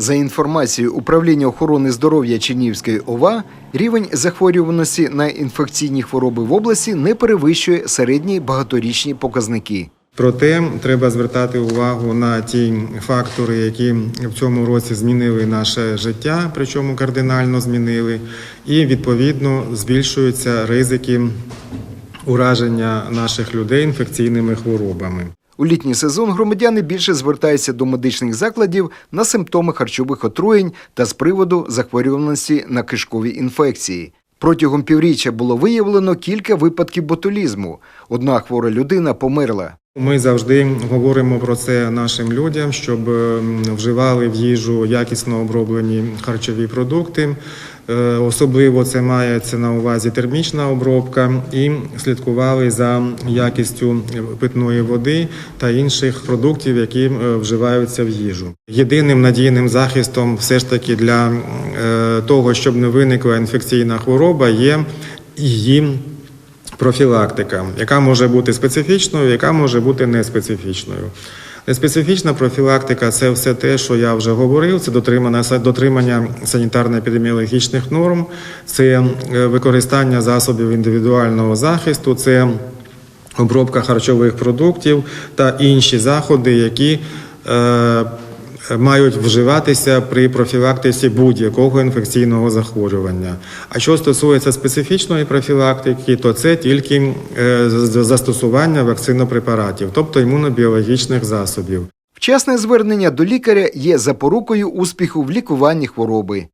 За інформацією управління охорони здоров'я Чернігівської ОВА, рівень захворюваності на інфекційні хвороби в області не перевищує середні багаторічні показники. Проте треба звертати увагу на ті фактори, які в цьому році змінили наше життя, причому кардинально змінили, і відповідно збільшуються ризики ураження наших людей інфекційними хворобами. У літній сезон громадяни більше звертаються до медичних закладів на симптоми харчових отруєнь та з приводу захворюваності на кишкові інфекції. Протягом півріччя було виявлено кілька випадків ботулізму. Одна хвора людина померла. Ми завжди говоримо про це нашим людям, щоб ем, вживали в їжу якісно оброблені харчові продукти. Е, Особливо це мається на увазі термічна обробка і слідкували за якістю питної води та інших продуктів, які е, вживаються в їжу. Єдиним надійним захистом, все ж таки, для е, того, щоб не виникла інфекційна хвороба, є її профілактика, яка може бути специфічною, яка може бути неспецифічною. Неспецифічна профілактика це все те, що я вже говорив. Це дотримання санітарно-епідеміологічних норм, це е, використання засобів індивідуального захисту, це обробка харчових продуктів та інші заходи, які е, мають вживатися при профілактиці будь-якого інфекційного захворювання. А що стосується специфічної профілактики, то це тільки е, застосування вакцинопрепаратів, тобто імунобіологічних засобів. Вчасне звернення до лікаря є запорукою успіху в лікуванні хвороби.